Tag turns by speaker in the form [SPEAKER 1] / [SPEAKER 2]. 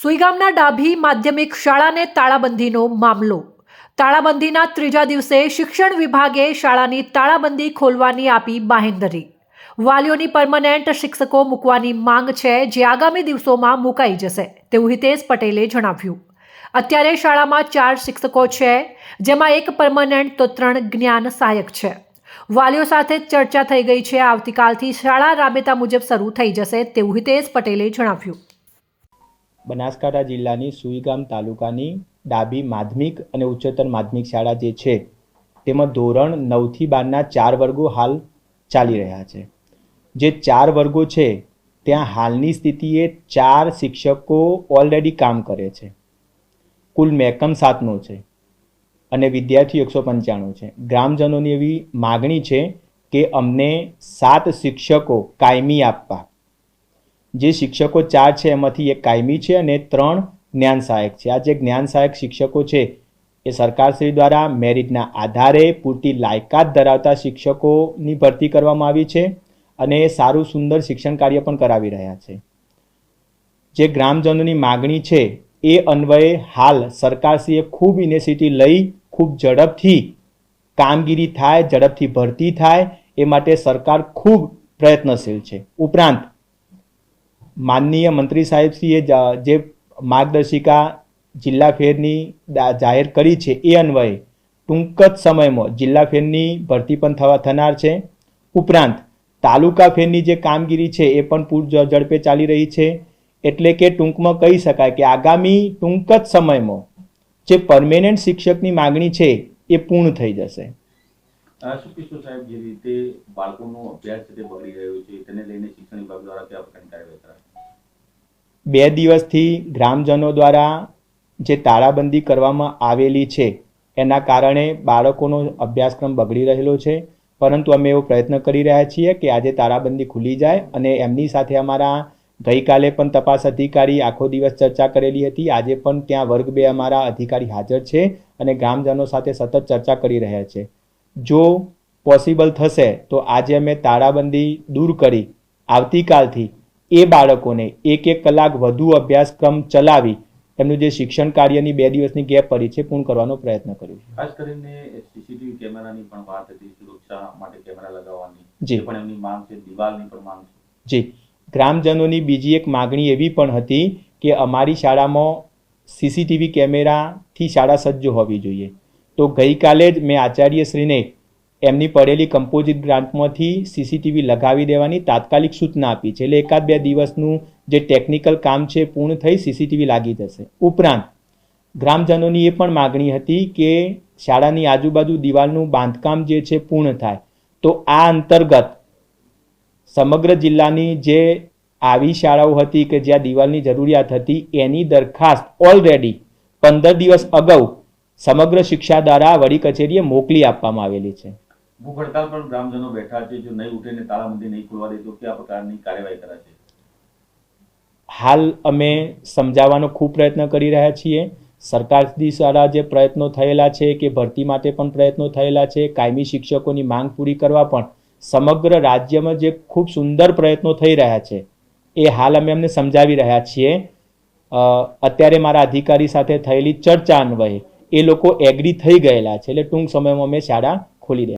[SPEAKER 1] સુઈગામના ડાભી માધ્યમિક શાળાને તાળાબંધીનો મામલો. તાળાબંધીના ત્રીજા દિવસે શિક્ષણ વિભાગે શાળાની તાળાબંધી ખોલવાની આપી બાહેંધરી. વાલીઓની પરમનેન્ટ શિક્ષકો મૂકવાની માંગ છે જે આગામી દિવસોમાં મુકાઈ જશે, તેવું હિતેશ પટેલે જણાવ્યું. અત્યારે શાળામાં ચાર શિક્ષકો છે, જેમાં એક પરમનેન્ટ તો ત્રણ જ્ઞાન સહાયક છે. વાલીઓ સાથે ચર્ચા થઈ ગઈ છે, આવતીકાલથી શાળા રાબેતા મુજબ શરૂ થઈ જશે, તેવું હિતેશ પટેલે જણાવ્યું.
[SPEAKER 2] બનાસકાંઠા જિલ્લાની સુઈગામ તાલુકાની ડાબી માધ્યમિક અને ઉચ્ચતર માધ્યમિક શાળા જે છે, તેમાં ધોરણ નવથી બારના ચાર વર્ગો હાલ ચાલી રહ્યા છે. જે ચાર વર્ગો છે, ત્યાં હાલની સ્થિતિએ ચાર શિક્ષકો ઓલરેડી કામ કરે છે. કુલ મેકમ સાતનો છે અને વિદ્યાર્થીઓ એકસો પંચાણું છે. ગ્રામજનોની એવી માગણી છે કે અમને સાત શિક્ષકો કાયમી આપવા. જે શિક્ષકો ચાર છે, એમાંથી એક કાયમી છે અને ત્રણ જ્ઞાન સહાયક છે. આ જે જ્ઞાન સહાયક શિક્ષકો છે, એ સરકારશ્રી દ્વારા મેરિટના આધારે પૂરતી લાયકાત ધરાવતા શિક્ષકોની ભરતી કરવામાં આવી છે અને એ સારું, સુંદર શિક્ષણ કાર્ય પણ કરાવી રહ્યા છે. જે ગ્રામજનોની માગણી છે, એ અન્વયે હાલ સરકારશ્રીએ ખૂબ ઇનિશિયેટિવ લઈ, ખૂબ ઝડપથી કામગીરી થાય, ઝડપથી ભરતી થાય, એ માટે સરકાર ખૂબ પ્રયત્નશીલ છે. ઉપરાંત માનનીય મંત્રી સાહેબશ્રીએ જે માર્ગદર્શિકા જિલ્લા ફેરની જાહેર કરી છે એ અન્વયે ટૂંક જ સમયમાં જિલ્લા ફેરની ભરતી પણ થવા થનાર છે. ઉપરાંત તાલુકા ફેરની જે કામગીરી છે એ પણ પૂર ઝડપે ચાલી રહી છે. એટલે કે ટૂંકમાં કહી શકાય કે આગામી ટૂંક જ સમયમાં જે પરમેનન્ટ શિક્ષકની માગણી છે એ પૂર્ણ થઈ જશે.
[SPEAKER 3] શું સાહેબ, જે રીતે બાળકોનો અભ્યાસ છે તે બગડી રહ્યો છે, તેને લઈને શિક્ષણ વિભાગ દ્વારા કયા પ્રકારની કાર્યવાહી કરાશે?
[SPEAKER 2] બે દિવસથી ગ્રામજનો દ્વારા જે તાળાબંધી કરવામાં આવેલી છે, એના કારણે બાળકોનો અભ્યાસક્રમ બગડી રહેલો છે. પરંતુ અમે એવો પ્રયત્ન કરી રહ્યા છીએ કે આજે તાળાબંધી ખુલી જાય અને એમની સાથે અમારા ગઈકાલે પણ તપાસ અધિકારી આખો દિવસ ચર્ચા કરેલી હતી. આજે પણ ત્યાં વર્ગ બે અમારા અધિકારી હાજર છે અને ગ્રામજનો સાથે સતત ચર્ચા કરી રહ્યા છે. જો પોસિબલ થશે તો આજે અમે તાળાબંધી દૂર કરી આવતીકાલથી એ બાળકોને એક એક કલાક વધુ અભ્યાસક્રમ ચલાવી એમનું જે શિક્ષણ કાર્યની બે દિવસની ગેપ પડી છે પૂર્ણ કરવાનો પ્રયત્ન કર્યો છે.
[SPEAKER 3] ખાસ કરીને સીસીટીવી કેમેરાની પણ વાત હતી સુરક્ષા માટે કેમેરા લગાવવાની
[SPEAKER 2] જે.
[SPEAKER 3] પણ એમની માંગ છે દિવાલની પણ માંગ છે.
[SPEAKER 2] જી. ગ્રામજનોની બીજી એક માગણી એવી પણ હતી કે અમારી શાળામાં સીસીટીવી કેમેરાથી શાળા સજ્જ હોવી જોઈએ. તો ગઈકાલે જ મેં આચાર્યશ્રીને એમની પડેલી કમ્પોઝિટ ગ્રાન્ટમાંથી સીસીટીવી લગાવી દેવાની તાત્કાલિક સૂચના આપી. છે એટલે એકાદ બે દિવસનું જે ટેકનિકલ કામ છે પૂર્ણ થઈ સીસીટીવી લાગી જશે. ઉપરાંત, ગ્રામજનોની એ પણ માગણી હતી કે શાળાની આજુબાજુ દિવાલનું બાંધકામ જે છે પૂર્ણ થાય. તો આ અંતર્ગત સમગ્ર જિલ્લાની જે આવી શાળાઓ હતી કે જ્યાં દિવાલની જરૂરિયાત હતી, એની દરખાસ્ત ઓલરેડી પંદર દિવસ અગાઉ સમગ્ર શિક્ષા દ્વારા વડી કચેરીએ મોકલી આપવામાં આવેલી છે.
[SPEAKER 3] ભૂખ હડતાલ પર ગ્રામજનો બેઠા છે જો નહીં ઉઠે ને તાળાબંધી નહીં ખોલવા દે તો કયા પ્રકારની કાર્યવાહી કરાશે?
[SPEAKER 2] હાલ અમે સમજાવવાનો ખૂબ પ્રયત્ન કરી રહ્યા છીએ. સરકાર દ્વારા જે પ્રયત્નો થયેલા છે કે ભરતી માટે પણ પ્રયત્નો થયેલા છે કાયમી શિક્ષકોની માંગ પૂરી કરવા પણ સમગ્ર રાજ્યમાં જે ખૂબ સુંદર પ્રયત્નો થઈ રહ્યા છે એ હાલ અમે એમને સમજાવી રહ્યા છીએ. અત્યારે મારા અધિકારી સાથે થયેલી ચર્ચા અન્વયે એ લોકો એગ્રી થઈ ગયેલા છે. એટલે ટૂંક સમયમાં અમે શાળા ખોલી દે